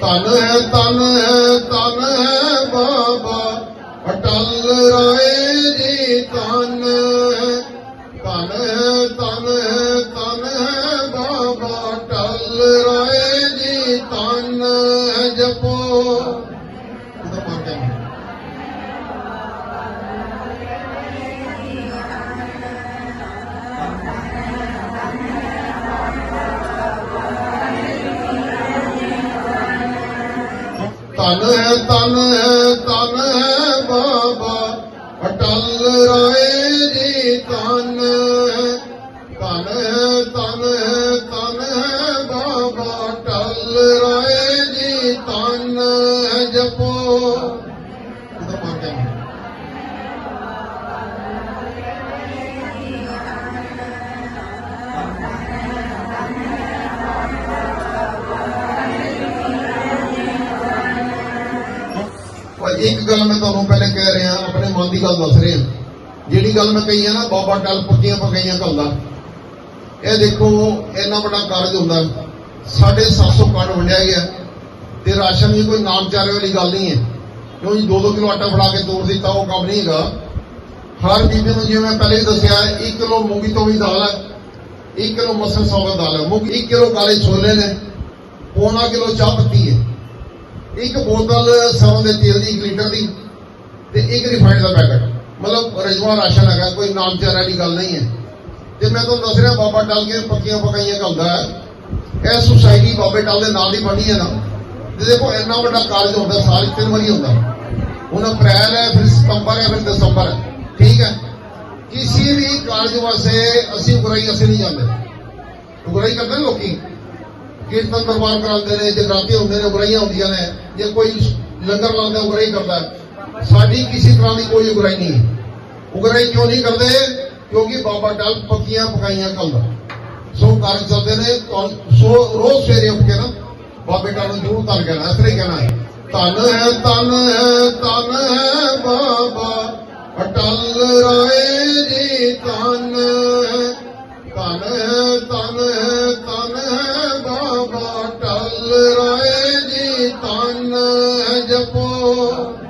ਧਨ ਹੈ ਤਨ ਹੈ ਤਨ ਹੈ ਬਾਬਾ। ਅਟਲ ਰਾਏ ਜੀ ਧਨ ਹੈ। ਧਨ ਹੈ ਤਨ ਹੈ ਤਨ ਹੈ ਬਾਬਾ। ਅਟਲ ਰਾਏ ਜੀ ਧਨ ਹੈ, ਜਪੋ ਧਨ ਹੈ ਧਨ ਹੈ ਤਨ ਹੈ ਬਾਬਾ। ਅਟਲ ਰਾਏ ਜੀ ਧਨ ਹੈ। ਤਨ ਹੈ, ਧਨ ਹੈ ਧਨ ਹੈ ਬਾਬਾ। ਅਟਲ ਰਾਏ ਜੀ ਧਨ ਹੈ ਜਪੋ। ਪਰ ਇੱਕ ਗੱਲ ਮੈਂ ਤੁਹਾਨੂੰ ਪਹਿਲੇ ਕਹਿ ਰਿਹਾ, ਆਪਣੇ ਮਨ ਦੀ ਗੱਲ ਦੱਸ ਰਿਹਾ। ਜਿਹੜੀ ਗੱਲ ਮੈਂ ਕਹੀ ਆ ਨਾ, ਬਾਬਾ ਟਲ ਪੱਕੀਆਂ ਪਕਾਈਆਂ ਘੱਲਦਾ। ਇਹ ਦੇਖੋ, ਇੰਨਾ ਵੱਡਾ ਕਾਰਜ ਹੁੰਦਾ। 750 ਕਾਰਡ ਵੰਡਿਆ ਗਿਆ। ਤੇ ਰਾਸ਼ਨ ਦੀ ਕੋਈ ਨਾਮਚਾਰੇ ਵਾਲੀ ਗੱਲ ਨਹੀਂ ਹੈ। ਕਿਉਂਕਿ ਜੀ 2-2 ਕਿਲੋ ਆਟਾ ਫੜਾ ਕੇ ਤੋੜ ਦਿੱਤਾ, ਉਹ ਕੰਮ ਨਹੀਂ ਹੈਗਾ। ਹਰ ਬੀਬੀ ਨੂੰ ਜਿਵੇਂ ਮੈਂ ਪਹਿਲੇ ਹੀ ਦੱਸਿਆ 1 ਕਿਲੋ ਮੂੰਗੀ ਤੋਂ ਵੀ ਦਾਲ ਹੈ 1 ਕਿਲੋ ਮਸਰ ਸੌਗਾ ਦਾਲ ਹੈ ਮੂੰਗੀ 1 ਕਿਲੋ ਕਾਲੇ ਛੋਲੇ ਨੇ। ਪੌਣਾ ਕਿਲੋ ਚਾਹ ਪੱਤੀ ਹੈ। ਇੱਕ ਬੋਤਲ ਸਰੋਂ ਦੇ ਤੇਲ ਦੀ 1 ਲੀਟਰ ਦੀ ਤੇ ਇੱਕ ਰਿਫਾਈਨਡ ਦਾ ਪੈਕਟ। ਮਤਲਬ ਰਜਵਾ ਰਾਸ਼ਨ ਹੈਗਾ ਕੋਈ ਨਾਮ ਚਾਰਾ ਦੀ ਗੱਲ ਨਹੀਂ ਹੈ। ਤੇ ਮੈਂ ਤੁਹਾਨੂੰ ਦੱਸ ਰਿਹਾ, ਬਾਬਾ ਟਲ ਕੇ ਪੱਕੀਆਂ ਪਕਾਈਆਂ ਘਲਦਾ ਹੈ। ਇਹ ਸੁਸਾਇਟੀ ਬਾਬੇ ਟਲ ਦੇ ਨਾਲ ਹੀ ਬਣੀ ਹੈ ਨਾ। ਤੇ ਦੇਖੋ, ਇੰਨਾ ਵੱਡਾ ਕਾਰਜ ਹੁੰਦਾ, ਸਾਲ ਤਿੰਨ ਵਾਰੀ ਹੁੰਦਾ। ਹੁਣ ਅਪ੍ਰੈਲ ਹੈ, ਫਿਰ ਸਤੰਬਰ ਹੈ, ਫਿਰ ਦਸੰਬਰ ਹੈ। ਠੀਕ ਹੈ? ਕਿਸੇ ਵੀ ਕਾਰਜ ਵਾਸਤੇ ਅਸੀਂ ਉਗਰਾਈ, ਅਸੀਂ ਨਹੀਂ ਜਾਂਦੇ। ਬੁਰਾਈ ਕਰਦੇ ਲੋਕੀ। ਕੀਰਤਨ ਦਰਬਾਰ ਕਰਾਉਂਦੇ ਨੇ ਜਗਰਾਤੇ ਹੁੰਦੇ ਨੇ ਉਗਰਾਈਆਂ ਹੁੰਦੀਆਂ ਨੇ, ਜੇ ਕੋਈ ਲੰਗਰ ਲਾਉਂਦਾ ਉਗਰਾਈ ਕਰਦਾ, ਸਾਡੀ ਕਿਸੇ ਤਰ੍ਹਾਂ ਦੀ ਕੋਈ ਉਗਰਾਈ ਨਹੀਂ ਉਗਰਾਈ ਕਿਉਂ ਨਹੀਂ ਕਰਦੇ? ਕਿਉਂਕਿ ਬਾਬਾ ਟਲ ਪੱਕੀਆਂ ਪਕਾਈਆਂ ਕੱਲਦਾ ਸੋ ਕਾਰਜ ਚੱਲਦੇ ਨੇ ਸੋ ਰੋਜ਼ ਸਵੇਰੇ ਉੱਠ ਕੇ ਨਾ, ਬਾਬੇ ਟਲ ਨੂੰ ਜ਼ਰੂਰ ਧੰਨ ਕਹਿਣਾ, ਇਸ ਤਰ੍ਹਾਂ ਹੀ ਕਹਿਣਾ ਹੈ। ਧਨ ਹੈ ਤਨ ਹੈ ਤਨ ਹੈ ਬਾਬਾ, ਅਟਲ ਰਾਏ ਜੀ, ਧਨ amor.